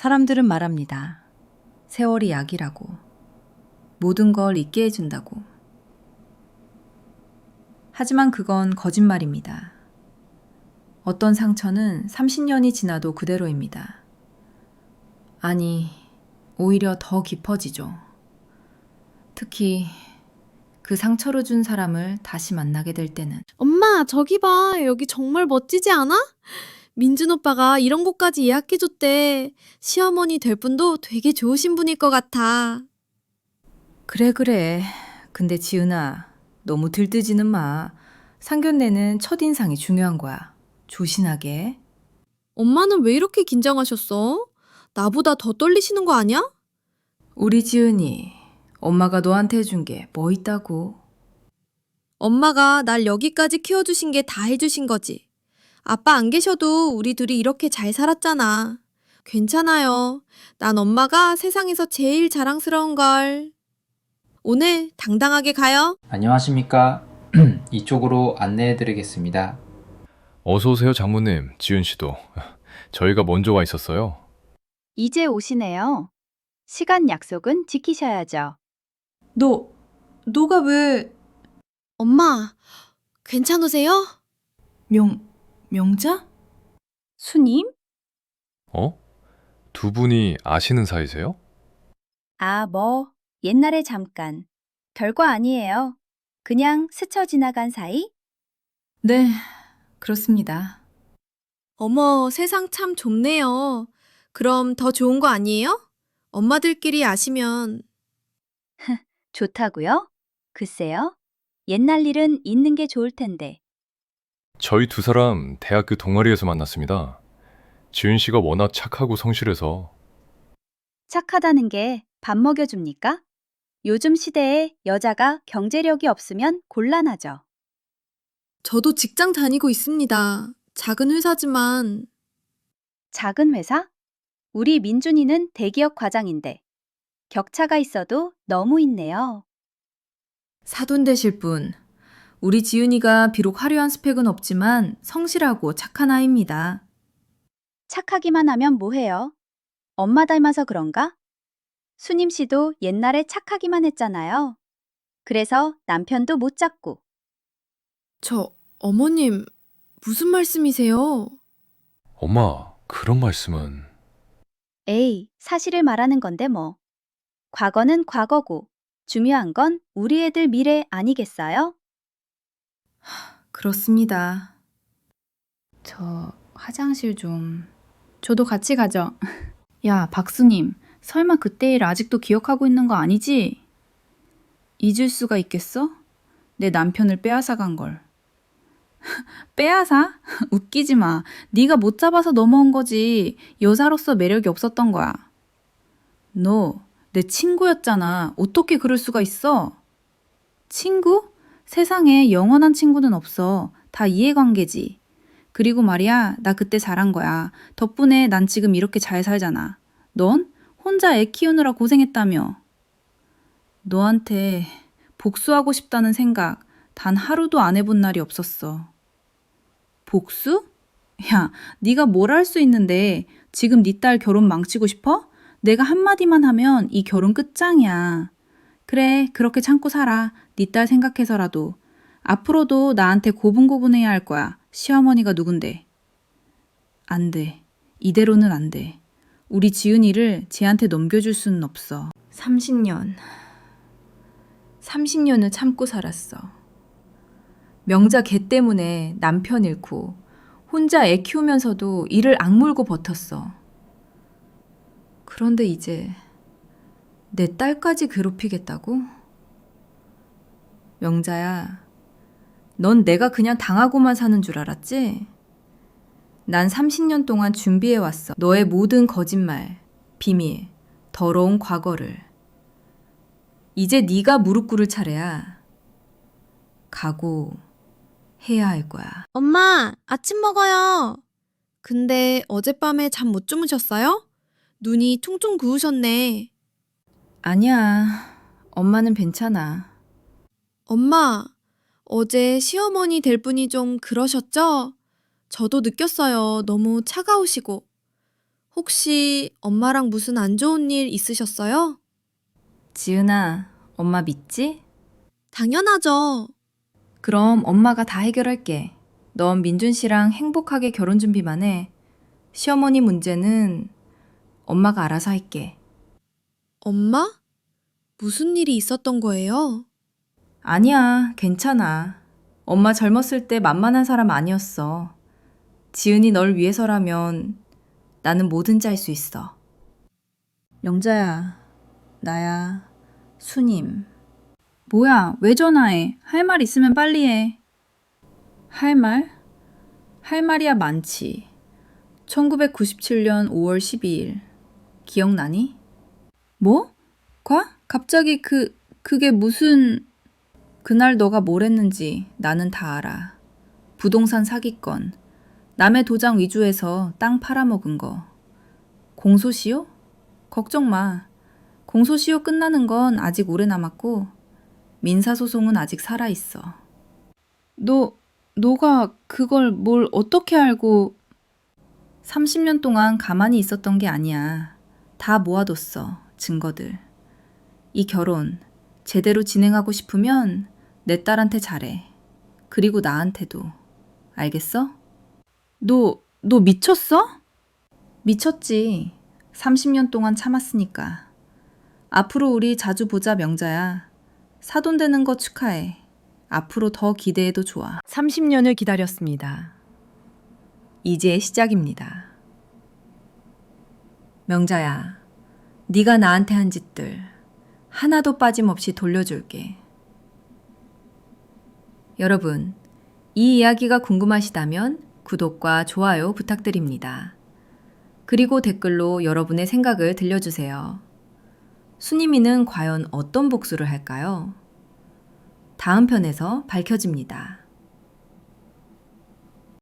사람들은 말합니다. 세월이 약이라고. 모든 걸 잊게 해준다고. 하지만 그건 거짓말입니다. 어떤 상처는 30년이 지나도 그대로입니다. 아니, 오히려 더 깊어지죠. 특히 그 상처를 준 사람을 다시 만나게 될 때는 엄마, 저기 봐. 여기 정말 멋지지 않아? 민준 오빠가 이런 곳까지 예약해줬대. 시어머니 될 분도 되게 좋으신 분일 것 같아. 그래 그래. 근데 지은아, 너무 들뜨지는 마. 상견례는 첫인상이 중요한 거야. 조신하게. 엄마는 왜 이렇게 긴장하셨어? 나보다 더 떨리시는 거 아니야? 우리 지은이 엄마가 너한테 해준 게 뭐 있다고. 엄마가 날 여기까지 키워주신 게 다 해주신 거지. 아빠 안 계셔도 우리 둘이 이렇게 잘 살았잖아. 괜찮아요. 난 엄마가 세상에서 제일 자랑스러운 걸. 오늘 당당하게 가요. 안녕하십니까. 이쪽으로 안내해 드리겠습니다. 어서 오세요, 장모님. 지은 씨도. 저희가 먼저 와 있었어요. 이제 오시네요. 시간 약속은 지키셔야죠. 너, 너가 왜 엄마, 괜찮으세요? 명, 명자? 수님? 어? 두 분이 아시는 사이세요? 아, 뭐, 옛날에 잠깐. 별거 아니에요. 그냥 스쳐 지나간 사이? 네, 그렇습니다. 어머, 세상 참 좁네요. 그럼 더 좋은 거 아니에요? 엄마들끼리 아시면 좋다고요? 글쎄요. 옛날 일은 있는 게 좋을 텐데. 저희 두 사람 대학교 동아리에서 만났습니다. 지은 씨가 워낙 착하고 성실해서 착하다는 게 밥 먹여줍니까? 요즘 시대에 여자가 경제력이 없으면 곤란하죠. 저도 직장 다니고 있습니다. 작은 회사지만 작은 회사? 우리 민준이는 대기업 과장인데. 격차가 있어도 너무 있네요. 사돈 되실 분. 우리 지은이가 비록 화려한 스펙은 없지만 성실하고 착한 아이입니다. 착하기만 하면 뭐해요? 엄마 닮아서 그런가? 수님 씨도 옛날에 착하기만 했잖아요. 그래서 남편도 못 잡고. 저 어머님 무슨 말씀이세요? 엄마, 그런 말씀은 에이, 사실을 말하는 건데 뭐. 과거는 과거고, 중요한 건 우리 애들 미래 아니겠어요? 그렇습니다. 저 화장실 좀. 저도 같이 가죠. 야, 박수님, 설마 그때 일 아직도 기억하고 있는 거 아니지? 잊을 수가 있겠어? 내 남편을 빼앗아 간 걸. 빼앗아? 웃기지 마. 네가 못 잡아서 넘어온 거지. 여자로서 매력이 없었던 거야. 너, 내 친구였잖아. 어떻게 그럴 수가 있어? 친구? 세상에 영원한 친구는 없어. 다 이해관계지. 그리고 말이야, 나 그때 잘한 거야. 덕분에 난 지금 이렇게 잘 살잖아. 넌 혼자 애 키우느라 고생했다며. 너한테 복수하고 싶다는 생각 단 하루도 안 해본 날이 없었어. 복수? 야, 네가 뭘 할 수 있는데 지금 네 딸 결혼 망치고 싶어? 내가 한마디만 하면 이 결혼 끝장이야. 그래, 그렇게 참고 살아. 네 딸 생각해서라도. 앞으로도 나한테 고분고분해야 할 거야. 시어머니가 누군데. 안 돼. 이대로는 안 돼. 우리 지은이를 쟤한테 넘겨줄 수는 없어. 30년. 30년을 참고 살았어. 명자 개 때문에 남편 잃고 혼자 애 키우면서도 이를 악물고 버텼어. 그런데 이제 내 딸까지 괴롭히겠다고? 명자야, 넌 내가 그냥 당하고만 사는 줄 알았지? 난 30년 동안 준비해 왔어. 너의 모든 거짓말, 비밀, 더러운 과거를. 이제 네가 무릎 꿇을 차례야. 각오 해야 할 거야. 엄마, 아침 먹어요. 근데 어젯밤에 잠 못 주무셨어요? 눈이 퉁퉁 부으셨네. 아니야. 엄마는 괜찮아. 엄마, 어제 시어머니 될 분이 좀 그러셨죠? 저도 느꼈어요. 너무 차가우시고. 혹시 엄마랑 무슨 안 좋은 일 있으셨어요? 지은아, 엄마 믿지? 당연하죠. 그럼 엄마가 다 해결할게. 넌 민준 씨랑 행복하게 결혼 준비만 해. 시어머니 문제는 엄마가 알아서 할게. 엄마? 무슨 일이 있었던 거예요? 아니야, 괜찮아. 엄마 젊었을 때 만만한 사람 아니었어. 지은이 널 위해서라면 나는 뭐든지 할 수 있어. 영자야, 나야, 수님. 뭐야, 왜 전화해? 할 말 있으면 빨리 해. 할 말? 할 말이야 많지. 1997년 5월 12일. 기억나니? 뭐? 과? 갑자기 그, 그게 무슨... 그날 너가 뭘 했는지 나는 다 알아. 부동산 사기건, 남의 도장 위조해서 땅 팔아먹은 거. 공소시효? 걱정 마. 공소시효 끝나는 건 아직 오래 남았고, 민사소송은 아직 살아있어. 너, 너가 그걸 뭘 어떻게 알고... 30년 동안 가만히 있었던 게 아니야. 다 모아뒀어, 증거들. 이 결혼, 제대로 진행하고 싶으면 내 딸한테 잘해. 그리고 나한테도. 알겠어? 너, 너 미쳤어? 미쳤지. 30년 동안 참았으니까. 앞으로 우리 자주 보자, 명자야. 사돈 되는 거 축하해. 앞으로 더 기대해도 좋아. 30년을 기다렸습니다. 이제 시작입니다. 명자야, 네가 나한테 한 짓들 하나도 빠짐없이 돌려줄게. 여러분, 이 이야기가 궁금하시다면 구독과 좋아요 부탁드립니다. 그리고 댓글로 여러분의 생각을 들려주세요. 수니미는 과연 어떤 복수를 할까요? 다음 편에서 밝혀집니다.